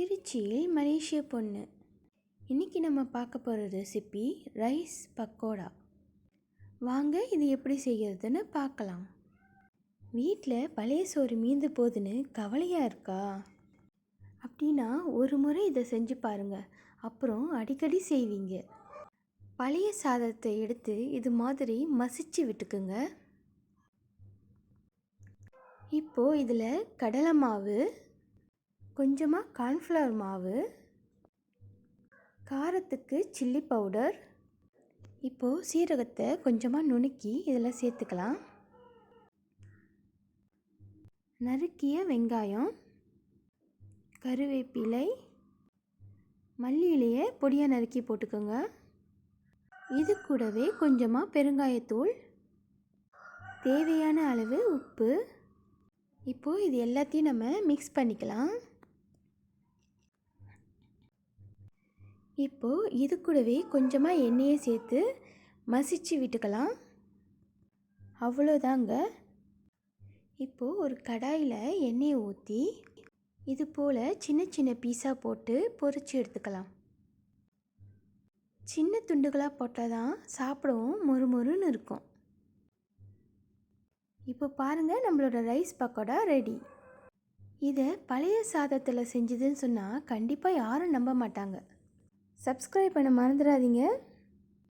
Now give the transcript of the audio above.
திருச்சியில் மலேசிய பொண்ணு. இன்றைக்கி நம்ம பார்க்க போகிற ரெசிபி ரைஸ் பக்கோடா வாங்க இது எப்படி செய்கிறதுன்னு பார்க்கலாம். வீட்டில் பழைய சோறு மீந்து போகுதுன்னு கவலையாக இருக்கா? அப்படின்னா ஒரு முறை இதை செஞ்சு பாருங்கள் அப்புறம் அடிக்கடி செய்வீங்க. பழைய சாதத்தை எடுத்து இது மாதிரி மசிச்சு விட்டுக்குங்க. இப்போது இதில் கடலை மாவு கொஞ்சமாக கார்ன்ஃப்ளவர் மாவு காரத்துக்கு சில்லி பவுடர் இப்போது சீரகத்தை கொஞ்சமாக நுணுக்கி இதில் சேர்த்துக்கலாம். நறுக்கிய வெங்காயம் கருவேப்பிலை மல்லி இலையை பொடியாக நறுக்கி போட்டுக்கோங்க. இது கூடவே கொஞ்சமாக பெருங்காயத்தூள் தேவையான அளவு உப்பு. இப்போது இது எல்லாத்தையும் நம்ம மிக்ஸ் பண்ணிக்கலாம். இப்போது இது கூடவே கொஞ்சமாக எண்ணெயை சேர்த்து மசிச்சு விட்டுக்கலாம். அவ்வளோதாங்க. இப்போது ஒரு கடாயில் எண்ணெயை ஊற்றி இது போல் சின்ன சின்ன பீஸாக போட்டு பொறிச்சு எடுத்துக்கலாம். சின்ன துண்டுகளாக போட்டால் தான் சாப்பிடவும் மொறுமொறுன்னு இருக்கும். இப்போ பாருங்கள் நம்மளோட ரைஸ் பக்கோடா ரெடி. இதை பழைய சாதத்தில் செஞ்சதுன்னு சொன்னால் கண்டிப்பாக யாரும் நம்ப மாட்டாங்க. சப்ஸ்கிரைப் பண்ண மறந்துடாதீங்க.